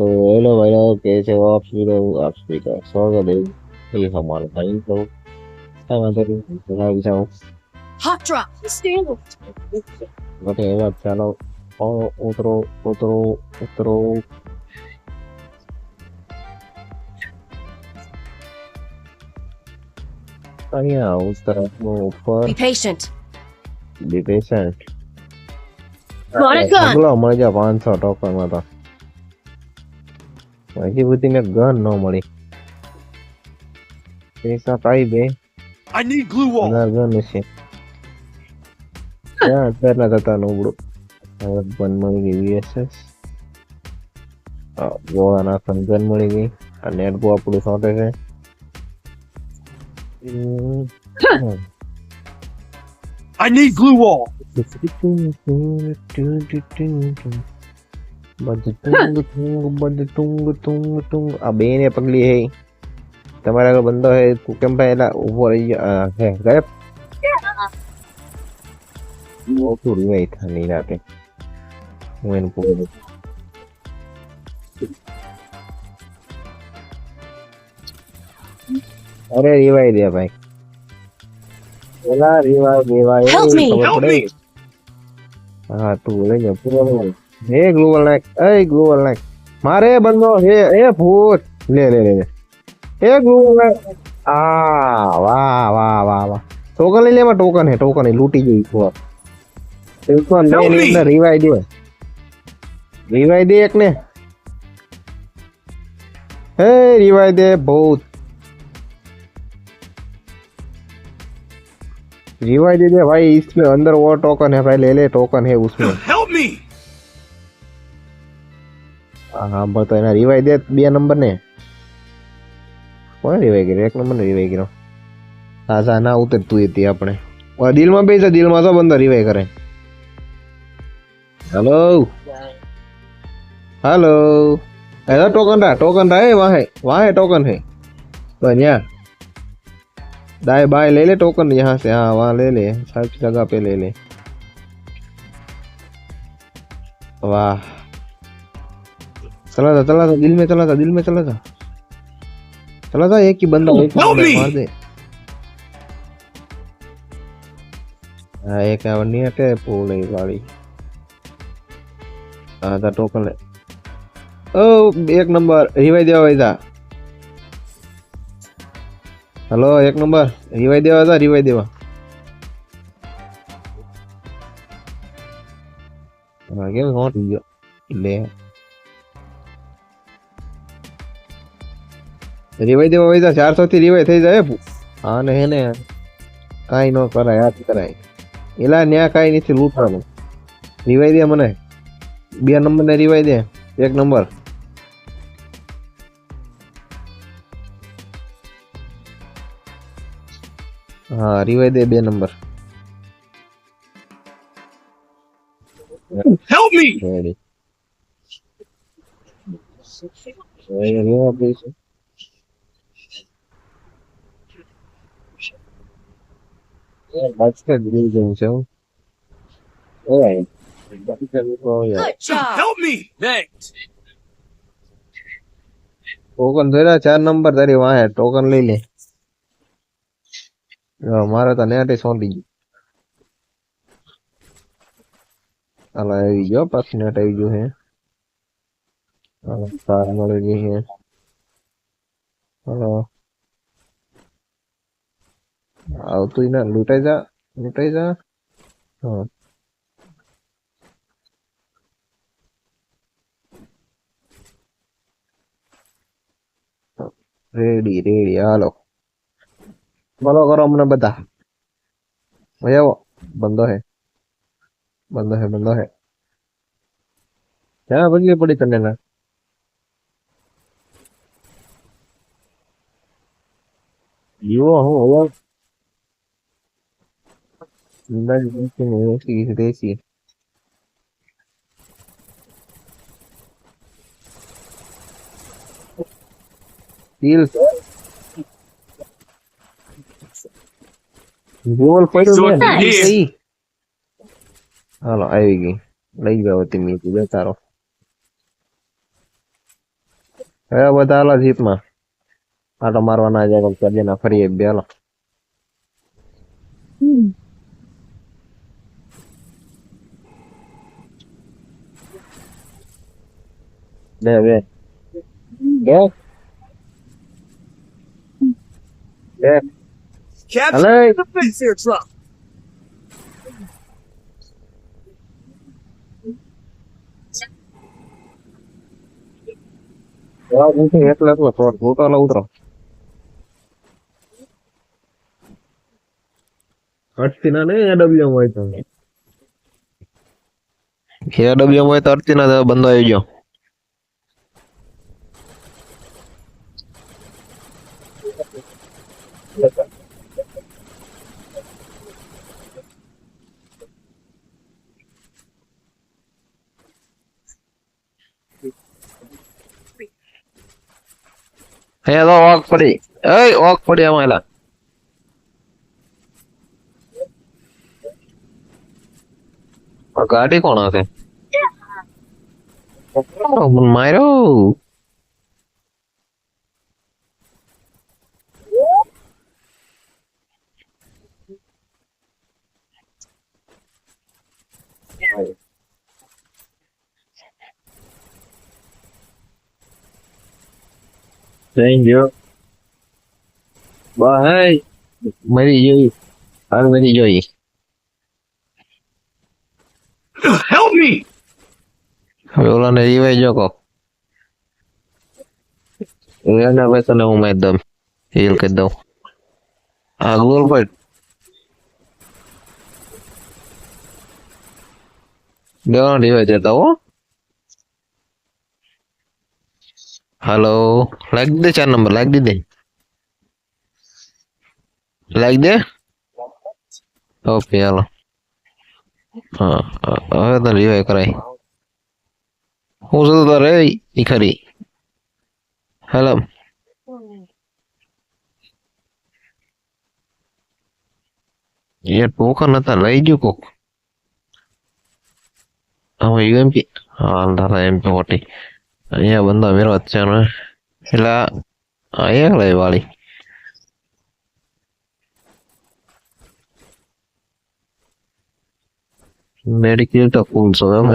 तो हेलो भाई लोग कैसे हो आप सभी लोग आप सभी का स्वागत है ये हमारे भाई लोग क्या बात है बता भी जाओ Hot drop. Stand. बटे बात चलो और उतरो उतरो उतरो અહીંયા ઉત્તરાયણનો ઉપર Be patient. Be patient Got a gun. ઢગલો મળી જાય પાંચસો ટોકનમાં તો હજી સુધી મેં ગન ન મળી પૈસા પાઈ બે I need glue wall. હજાર ગન છે ક્યાં અત્યારના થતા નબળું હવે ગન મળી ગઈ વીએસએસ ગોળા નાખવાની ગન મળી ગઈ આ નેટ ગો આપણું સોટે છે હમ. I need glue wall. આ બેને પગલી હે. તમારા આગળ બંદો હે. તું કેમ ભાઈ એલા ઊભો રહી ગયો? હે ગાયબ તો રિવાઈ થવાની રાતે. હું એને પૂછું. અરે રિવાઈ દે ભાઈ. પેલા રિવાઈ પડે? હા તું લઈ જા. પૂરો લઈ જા. હે ગ્લોબલ નાખ એ ગ્લોબલ નાખ મારે બંધો હે એ ભૂત લે લે લે લે. એ ગ્લોબલ નાખ આ વાહ વાહ વાહ વાહ ટોકન લઈ લે એમાં ટોકન હે ટોકન હે લૂટી ગઈ ભૂત ટોકન લે Help એની me. અંદર રિવાઈ દે રિવાઈ દે એક ને હે રિવાઈ દે ભૂત रिवाइव दे दे भाई इसमें अंदर वो टोकन है भाई ले ले टोकन है उसमें Help me. हाँ हाँ बताओ ना रिवाइव दे બે નંબર ને કોને રિવાઈ કર્યો એક નંબર ને રિવાઈ કર્યો હા સા ના ઉતર તું હતી આપણે ઓલા દિલમાં બેસે દિલમાં તો બંદો રિવાઈ કરે હેલો હેલો એનો ટોકન રા ટોકન રા એ વાહે વાહે ટોકન है तो यहाँ दाएं बाएं ले ले टोकन यहाँ से हाँ वहाँ ले ले सब जगह पे ले ले वाह चला था चला था दिल में चला था दिल में चला था चला था एक ही बंदा एक मार दे। हाँ, एक और नहीं आते ඒක वाली පූලයි වාඩි टोकन ටෝකල ओ एक नंबर रिवाई दिया भाई था हेलो एक नंबर रिवाई दिया था रिवाई देवा आगे कौन ले। રિવાઈ દેવા હોય તો ચારસો થી રિવાઈ થઈ જાય ભૂ. હા ને હે ને કાંઈ ન કરાય હાથ કરાય. એલા ન્યા કાંઈ નથી લૂંટવાનું. રિવાઈ દે મને. બે નંબર ને રિવાઈ દે. એક નંબર. હા રિવાઈ દે બે number. Help me. Ready. Alright. Oh, yeah. Good job. Help me. Thanks. Token જોયા ચાર નંબર તારી વાહે ટોકન લઈ લે મારે તો નેટ સોંટી ગયું હાલો આવી ગયો પાછું નેટ આવી ગયું હે હાલો કાર મળી ગઈ હે હાલો આવતું ના લૂંટાઈ જા લૂંટાઈ જા હા રેડી રેડી હાલો બોલો કરો અમને બધા મજા આવો બંધો હે બંધો હે બંધો હે ક્યાં બદલી પડી તને ના જીવો હું હવે અંદાજ એસી એસી તીલ ગોલ પડ્યું ને Nice. ઈ. હાલો આવી ગઈ લઈ જાઓ તમે જતા રહો હવે બધા હાલો જીપમાં આટો મારવાના જાય કરી ના ફરી બે હાલો બે બે બે બે Captain the fence here, truck. એટલે ના હોય તો. એડબ્લ્યુ હોય તો ના બંધો આવી ગયો. હે તો ઓક પડી એ ઓક પડી આમાં એલા ગાડી કોણ હશે માર્યો Thank you. Bye. મરી જોઈ હાલ મરી જોઈ Help me! હવે ઓલાને રિવાઈ જો કો એના ભાઈ તને હું મારી દઉં હીલ કરી દઉં હા ગોલ પર દેવાનો રિવાઈ જતા હો હાલો લાગી દે ચાર નંબર લાગી દે લાગી દે ઓકે હાલો હા હવે તો રિવાય કરાય હું શું તારે ઈ ખરી હેલો એ પોકર હતા લઈ ગયો કોક હવે યુએમપી હા અંધારા એમપી ફોર્ટી અહીંયા બંદા મેળવા વચ્ચેનો એટલે અહીંયા લઈ વાળી મેડિકલ તો ફૂલ છો એમ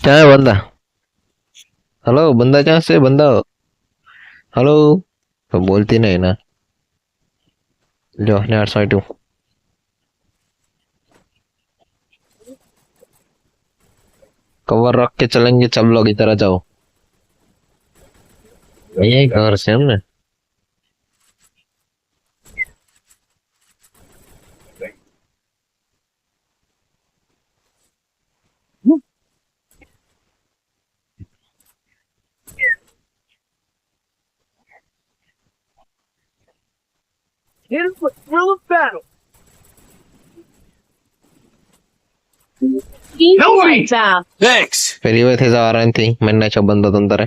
ક્યાં બંદા હલો બંદા ક્યાં છે બંદા હલો બોલતી નહીં ના જો ને આઠ સાઠું कवर रख के चलेंगे सब लोग इधर आ जाओ यही घर से हमने Here's the thrill of battle. Help me! Lights out. Thanks. પહેલી વાર થઈ જવા નથી મને છો બંધો તંતરે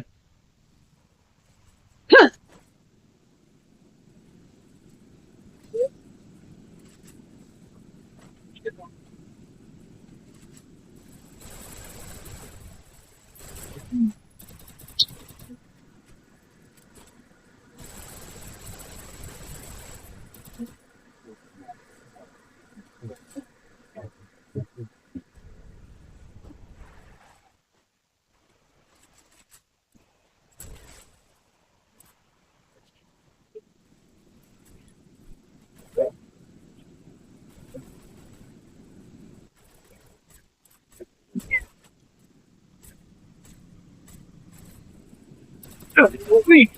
Help me!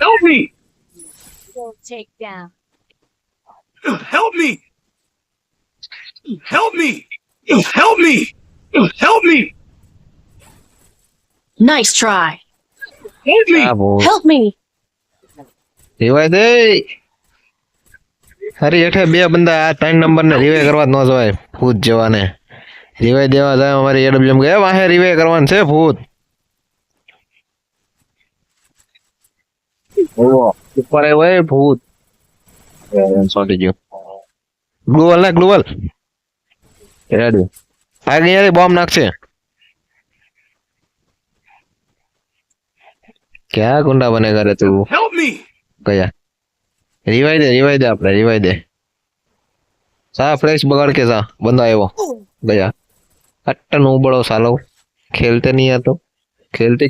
Help me! Don't take down. Help me! Help me! Help me! Help me! Nice try. Help me! આ બહુ Help me. રિવાય દે અરે હેઠે બે બંદા આ ત્રણ નંબર ને રિવાય કરવા જ ન જવાય ભૂત જવાને રિવાય દેવા જાય અમારી એડબ્લ્યુએમ કે વાહે રિવાય કરવાનું છે ભૂત ઉપર એ ભૂત. સોટી ગયું. ગ્લુવલ ને ગ્લુવલ. રેડી આગળ યાર બોમ્બ નાખશે. ક્યાં ગુંડા બને કરે તું! ગયા રિવાઈ દે રિવાઈ દે આપણે રિવાઈ દે. સા ફ્રેશ બગાડ કે સા બંદો આવ્યો. ગયા. અટ્ટન ઉબળો સાલો. ખેલતે નહીં હતો ખેલતે.